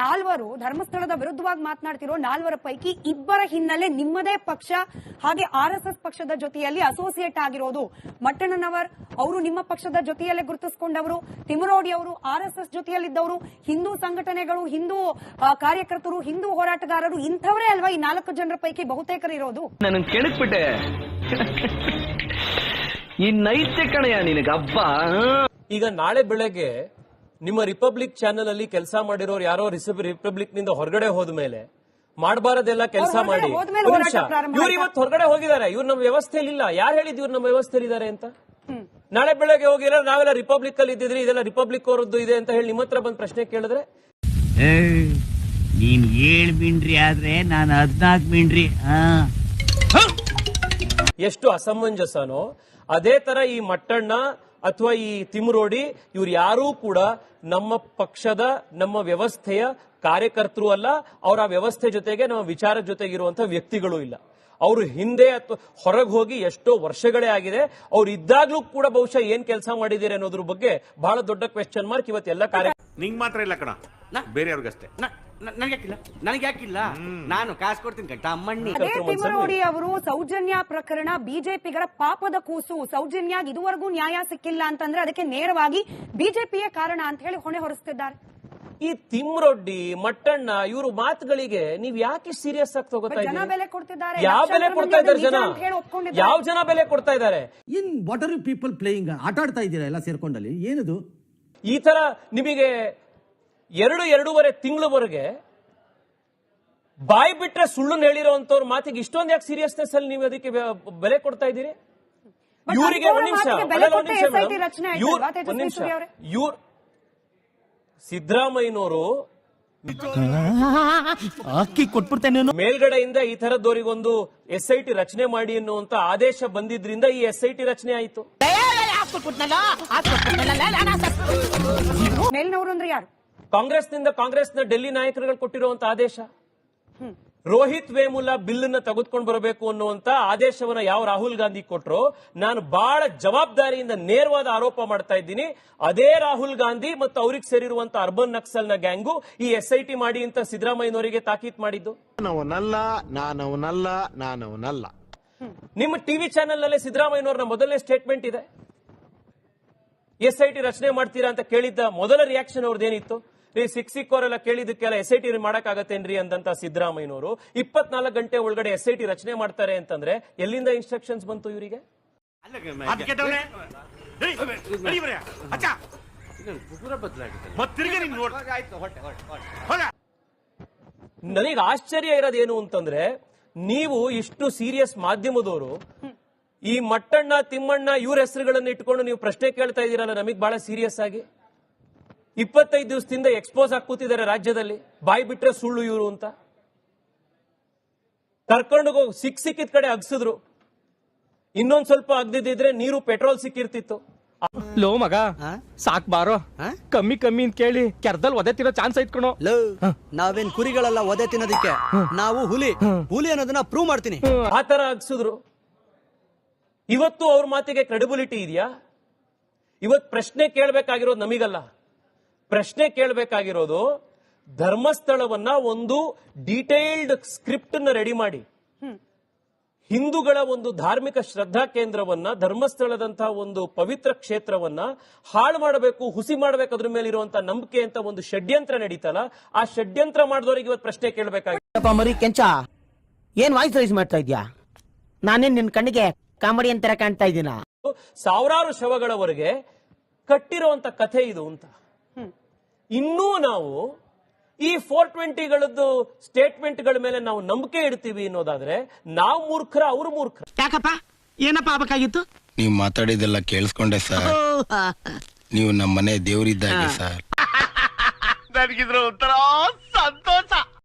ನಾಲ್ವರು ಧರ್ಮಸ್ಥಳದ ವಿರುದ್ಧವಾಗಿ ಮಾತನಾಡ್ತಿರೋ ನಾಲ್ವರ ಪೈಕಿ ಇಬ್ಬರ ಹಿನ್ನೆಲೆ ನಿಮ್ಮದೇ ಪಕ್ಷ ಹಾಗೆ ಆರ್ ಎಸ್ ಎಸ್ ಪಕ್ಷದ ಜೊತೆಯಲ್ಲಿ ಅಸೋಸಿಯೇಟ್ ಆಗಿರೋದು ಮಟ್ಟಣ್ಣನವರ್. ಅವರು ನಿಮ್ಮ ಪಕ್ಷದ ಜೊತೆಯಲ್ಲೇ ಗುರುತಿಸಿಕೊಂಡವರು. ತಿಮರೋಡಿ ಅವರು ಆರ್ ಎಸ್ ಎಸ್ ಜೊತೆಯಲ್ಲಿದ್ದವರು. ಹಿಂದೂ ಸಂಘಟನೆಗಳು ಹಿಂದೂ ಕಾರ್ಯಕರ್ತರು ಹಿಂದೂ ಹೋರಾಟಗಾರರು ಇಂಥವರೇ ಅಲ್ವಾ ಈ ನಾಲ್ಕು ಜನರ ಪೈಕಿ ಬಹುತೇಕರು ಇರೋದು? ನಾನು ಕೆಣಕ್ಬಿಟ್ಟೆ. ಈ ನೈತ್ಯ ಕಣೆಯ ನಿನಗೆ ಹಬ್ಬ ಈಗ ನಾಳೆ ಬೆಳಗ್ಗೆ ನಿಮ್ಮ ರಿಪಬ್ಲಿಕ್ ಚಾನೆಲ್ ಅಲ್ಲಿ ಕೆಲಸ ಮಾಡಿರೋರು ಯಾರೋ ರಿಪಬ್ಲಿಕ್ನಿಂದ ಹೊರಗಡೆ ಹೋದ್ಮೇಲೆ ಮಾಡಬಾರದೆಲ್ಲ ಕೆಲಸ ಮಾಡಿ. ಇವ್ರು? ಇವತ್ತು ಹೊರಗಡೆ ಹೋಗಿದ್ದಾರೆ. ಇವ್ರು ನಮ್ಮ ವ್ಯವಸ್ಥೆಯಲ್ಲಿ ಇಲ್ಲ. ಯಾರು ಹೇಳಿದ್ ಇವ್ರು ನಮ್ಮ ವ್ಯವಸ್ಥೆಯಲ್ಲಿ ಇದ್ದಾರೆ ಅಂತ? ನಾಳೆ ಬೆಳಗ್ಗೆ ಹೋಗಿರೋ ನಾವೆಲ್ಲ ರಿಪಬ್ಲಿಕ್ ಅಲ್ಲಿ ಇದ್ದಿದ್ರಿ ಇದೆಲ್ಲ ರಿಪಬ್ಲಿಕ್ ಅವರದ್ದು ಇದೆ ಅಂತ ಹೇಳಿ ನಿಮ್ಮ ಹತ್ರ ಬಂದ್ ಪ್ರಶ್ನೆ ಕೇಳಿದ್ರೆ? ನೀನ್ ಏಳ್ ಮಿಂಡ್ರಿ ಆದ್ರೆ ನಾನು ಹದ್ನಾಲ್ಕು ಮಿಂಡ್ರಿ ಎಷ್ಟು ಅಸಮಂಜಸನೋ. ಅದೇ ತರ ಈ ಮಟ್ಟಣ್ಣ ಅಥವಾ ಈ ತಿಮುರೋಡಿ ಇವ್ರು ಯಾರೂ ಕೂಡ ನಮ್ಮ ಪಕ್ಷದ ನಮ್ಮ ವ್ಯವಸ್ಥೆಯ ಕಾರ್ಯಕರ್ತರು ಅಲ್ಲ ಅವರ ವ್ಯವಸ್ಥೆ ಜೊತೆಗೆ ನಮ್ಮ ವಿಚಾರದ ಜೊತೆಗಿರುವಂತಹ ವ್ಯಕ್ತಿಗಳು ಇಲ್ಲ. ಅವರು ಹಿಂದೆ ಅಥವಾ ಹೊರಗೆ ಹೋಗಿ ಎಷ್ಟೋ ವರ್ಷಗಳೇ ಆಗಿದೆ ಅವ್ರು ಇದ್ದಾಗ್ಲೂ ಕೂಡ ಬಹುಶಃ ಏನ್ ಕೆಲಸ ಮಾಡಿದ್ದೀರಿ ಅನ್ನೋದ್ರ ಬಗ್ಗೆ ಬಹಳ ದೊಡ್ಡ ಕ್ವೆಶ್ಚನ್ ಮಾರ್ಕ್ ಇವತ್ತೆಲ್ಲ ಕಾರ್ಯ ನಿಂಗ್ ಮಾತ್ರ ಇಲ್ಲ ಕಣ. ಬೇರೆಯವ್ರಿಗಷ್ಟೇ. ನನಗೆ ಯಾಕಿಲ್ಲ? ನನಗೆ ಯಾಕಿಲ್ಲ? ನಾನು ಕಾಸು ಕೊಡ್ತೀನಿ ಕಟ್ಟ ಅಮ್ಮಣ್ಣಿ ಅದೇ ತಿಮರೋಡಿ ಅವರು ಸೌಜನ್ಯ ಪ್ರಕರಣ ಬಿಜೆಪಿಗರ ಪಾಪದ ಕೂಸು. ಸೌಜನ್ಯ ಇದುವರೆಗೂ ನ್ಯಾಯ ಸಿಕ್ಕಿಲ್ಲ ಅಂತಂದ್ರೆ ಅದಕ್ಕೆ ನೇರವಾಗಿ ಬಿಜೆಪಿಯೇ ಕಾರಣ ಅಂತ ಹೇಳಿ ಹೊಣೆ ಹೊರಿಸ್ತಿದ್ದಾರೆ. ಈ ತಿಮ್ರೊಡ್ಡಿ ಮಟ್ಟಣ್ಣ ಇವರು ಮಾತುಗಳಿಗೆ ನೀವ್ ಯಾಕೆ ಸೀರಿಯಸ್ ಆಗಿ ತಗೋತಾ ಜನ ಬೆಲೆ ಕೊಡ್ತಿದ್ದಾರೆ. ಯಾವ ಬೆಲೆ ಕೊಡ್ತಾ ಇದ್ದಾರೆ ಜನ. ಯಾವ ಬೆಲೆ ಕೊಡ್ತಾ ಇದ್ದಾರೆ? In what are you people playing ಆಟ ಆಡ್ತಾ ಇದ್ದೀರಾ ಎಲ್ಲ ಸೇರ್ಕೊಂಡಲ್ಲಿ? ಏನದು? ಈ ತರ ನಿಮಗೆ ಎರಡು ಎರಡೂವರೆ ತಿಂಗಳವರೆಗೆ ಬಾಯಿ ಬಿಟ್ರೆ ಸುಳ್ಳು ಹೇಳಿರೋಂಥವ್ರ ಮಾತಿಗೆ ಇಷ್ಟೊಂದು ಯಾಕೆ ಸೀರಿಯಸ್ನೆಸ್ ಅಲ್ಲಿ ನೀವು ಅದಕ್ಕೆ ಬೆಲೆ ಕೊಡ್ತಾ ಇದ್ದೀರಿ? ಇವರಿಗೆ ಒಂದ್ ನಿಮಿಷ ಒಂದ್ ನಿಮಿಷ? ಇವ್ರ್ ಸಿದ್ದರಾಮಯ್ಯನವರು ಅಕ್ಕಿ ಕೊಟ್ಬಿಡ್ತೇನೆ ಮೇಲ್ಗಡೆಯಿಂದ ಈ ತರದವರಿಗೊಂದು ಎಸ್ ಐ ಟಿ ರಚನೆ ಮಾಡಿ ಅನ್ನುವಂತ ಆದೇಶ ಬಂದಿದ್ರಿಂದ ಈ ಎಸ್ ಐ ಟಿ ರಚನೆ ಆಯ್ತು. ಮೇಲ್ನವರು ಅಂದ್ರೆ ಯಾರು? ಕಾಂಗ್ರೆಸ್ನಿಂದ ಕಾಂಗ್ರೆಸ್ನ ಡೆಲ್ಲಿ ನಾಯಕರುಗಳು ಕೊಟ್ಟಿರುವಂತ ಆದೇಶ? ರೋಹಿತ್ ವೇಮುಲಾ ಬಿಲ್ ಅನ್ನ ತೆಗೆದುಕೊಂಡು ಬರಬೇಕು ಅನ್ನುವಂತ ಆದೇಶವನ್ನ ಯಾವ ರಾಹುಲ್ ಗಾಂಧಿ ಕೊಟ್ಟರು ನಾನು ಬಹಳ ಜವಾಬ್ದಾರಿಯಿಂದ ನೇರವಾದ ಆರೋಪ ಮಾಡ್ತಾ ಇದ್ದೀನಿ. ಅದೇ ರಾಹುಲ್ ಗಾಂಧಿ ಮತ್ತು ಅವ್ರಿಗೆ ಸೇರಿರುವಂತ ಅರ್ಬನ್ ನಕ್ಸಲ್ನ ಗ್ಯಾಂಗು ಈ ಎಸ್ ಐ ಟಿ ಮಾಡಿ ಅಂತ ಸಿದ್ದರಾಮಯ್ಯನವರಿಗೆ ತಾಕೀತ್ ಮಾಡಿದ್ದು. ನಿಮ್ಮ ಟಿವಿ ಚಾನೆಲ್ನಲ್ಲಿ ಸಿದ್ದರಾಮಯ್ಯನವರ ಮೊದಲನೇ ಸ್ಟೇಟ್ಮೆಂಟ್ ಇದೆ. ಎಸ್ ಐ ಟಿ ರಚನೆ ಮಾಡ್ತೀರಾ ಅಂತ ಕೇಳಿದ್ದ ಮೊದಲ ರಿಯಾಕ್ಷನ್ ಅವ್ರದ್ದೇನಿತ್ತು? ರೀ ಸಿಕ್ ಸಿಕ್ಕೋರೆಲ್ಲ ಕೇಳಿದಕ್ಕೆಲ್ಲ ಎಸ್ ಐ ಟಿ ಮಾಡಕ್ಕಾಗತ್ತೇನ್ರಿ ಅಂದಂತ ಸಿದ್ದರಾಮಯ್ಯನವರು. ಇಪ್ಪತ್ನಾಲ್ಕು ಗಂಟೆ ಒಳಗಡೆ ಎಸ್ ಐ ಟಿ ರಚನೆ ಮಾಡ್ತಾರೆ ಅಂತಂದ್ರೆ ಎಲ್ಲಿಂದ ಇನ್ಸ್ಟ್ರಕ್ಷನ್ಸ್ ಬಂತು ಇವರಿಗೆ? ನನಗೆ ಆಶ್ಚರ್ಯ ಇರೋದೇನು ಅಂತಂದ್ರೆ ನೀವು ಇಷ್ಟು ಸೀರಿಯಸ್ ಮಾಧ್ಯಮದವರು ಈ ಮಟ್ಟಣ್ಣ ತಿಮ್ಮಣ್ಣ ಇವ್ರ ಹೆಸರುಗಳನ್ನು ಇಟ್ಕೊಂಡು ನೀವು ಪ್ರಶ್ನೆ ಕೇಳ್ತಾ ಇದೀರಲ್ಲ ನಮಗ್ ಬಹಳ ಸೀರಿಯಸ್ ಆಗಿ? ಇಪ್ಪತ್ತೈದು ದಿವಸದಿಂದ ಎಕ್ಸ್ಪೋಸ್ ಆಗಿ ಕೂತಿದ್ದಾರೆ ರಾಜ್ಯದಲ್ಲಿ. ಬಾಯಿ ಬಿಟ್ರೆ ಸುಳ್ಳು ಇವರು ಅಂತ. ಕರ್ಕೊಂಡು ಹೋಗಿ ಸಿಕ್ ಸಿಕ್ಕಿದ ಕಡೆ ಅಗ್ಸಿದ್ರು. ಇನ್ನೊಂದ್ ಸ್ವಲ್ಪ ಅಗ್ದಿದ್ರೆ ನೀರು ಪೆಟ್ರೋಲ್ ಸಿಕ್ಕಿರ್ತಿತ್ತು. ಲೋ ಮಗ ಸಾಕ್ ಬಾರೋ. ಕಮ್ಮಿ ಕಮ್ಮಿ ಅಂತ ಕೇಳಿ ಕೆರ್ದಲ್ ಒದೆ ತಿನ್ನೋ ಚಾನ್ಸ್ ಐತ್ಕೊಣೋ ಲೋ ನಾವೇನ್ ಕುರಿಗಳೆಲ್ಲ ಒದೆ ತಿನ್ನೋದಿಕ್ಕೆ? ನಾವು ಹುಲಿ. ಹುಲಿ ಅನ್ನೋದನ್ನ ಪ್ರೂವ್ ಮಾಡ್ತೀನಿ. ಆ ತರ ಅಗ್ಸಿದ್ರು. ಇವತ್ತು ಅವ್ರ ಮಾತಿಗೆ ಕ್ರೆಡಿಬಿಲಿಟಿ ಇದೆಯಾ? ಇವತ್ ಪ್ರಶ್ನೆ ಕೇಳಬೇಕಾಗಿರೋದು ನಮಗಲ್ಲ. ಪ್ರಶ್ನೆ ಕೇಳಬೇಕಾಗಿರೋದು ಧರ್ಮಸ್ಥಳವನ್ನ ಒಂದು ಡೀಟೇಲ್ಡ್ ಸ್ಕ್ರಿಪ್ಟ್ನ ರೆಡಿ ಮಾಡಿ. ಹಿಂದೂಗಳ ಒಂದು ಧಾರ್ಮಿಕ ಶ್ರದ್ಧಾ ಕೇಂದ್ರವನ್ನ ಧರ್ಮಸ್ಥಳದಂತಹ ಒಂದು ಪವಿತ್ರ ಕ್ಷೇತ್ರವನ್ನ ಹಾಳು ಮಾಡಬೇಕು ಹುಸಿ ಮಾಡಬೇಕು ಅದ್ರ ಮೇಲೆ ಇರುವಂತ ನಂಬಿಕೆ ಅಂತ ಒಂದು ಷಡ್ಯಂತ್ರ ನಡೀತಲ್ಲ ಆ ಷಡ್ಯಂತ್ರ ಮಾಡಿದವರಿಗೆ ಇವತ್ತು ಪ್ರಶ್ನೆ ಕೇಳಬೇಕಾಗಿ ಮರಿ ಕೆಂಚ ಏನ್ ವಾಯ್ಸ್ ರೈಸ್ ಮಾಡ್ತಾ ಇದ್ಯಾ? ನಾನೇನ್ ನಿನ್ ಕಣ್ಣಿಗೆ ಕಾಮಿಡಿ ಅಂತರ ಕಾಣ್ತಾ ಇದ್ದೀನ? ಸಾವಿರಾರು ಶವಗಳವರೆಗೆ ಕಟ್ಟಿರುವಂತ ಕಥೆ ಇದು ಅಂತ. ಇನ್ನೂ ನಾವು ಈ ಫೋರ್ ಟ್ವೆಂಟಿಗಳದ್ದು ಸ್ಟೇಟ್ಮೆಂಟ್ಗಳ ಮೇಲೆ ನಾವು ನಂಬಿಕೆ ಇಡ್ತೀವಿ ಅನ್ನೋದಾದ್ರೆ ನಾವು ಮೂರ್ಖರ ಅವರು ಮೂರ್ಖರ ಯಾಕಪ್ಪ? ಏನಪ್ಪ ಆಗ್ಬೇಕಾಗಿತ್ತು? ನೀವು ಮಾತಾಡಿದೆಲ್ಲ ಕೇಳಿಸ್ಕೊಂಡೆ ಸರ್. ನೀವು ನಮ್ಮ ಮನೆ ದೇವರಿದ್ದಾಗೆ ಸರ್. ನನಗಿದ್ರ ಒಂಥರ ಸಂತೋಷ.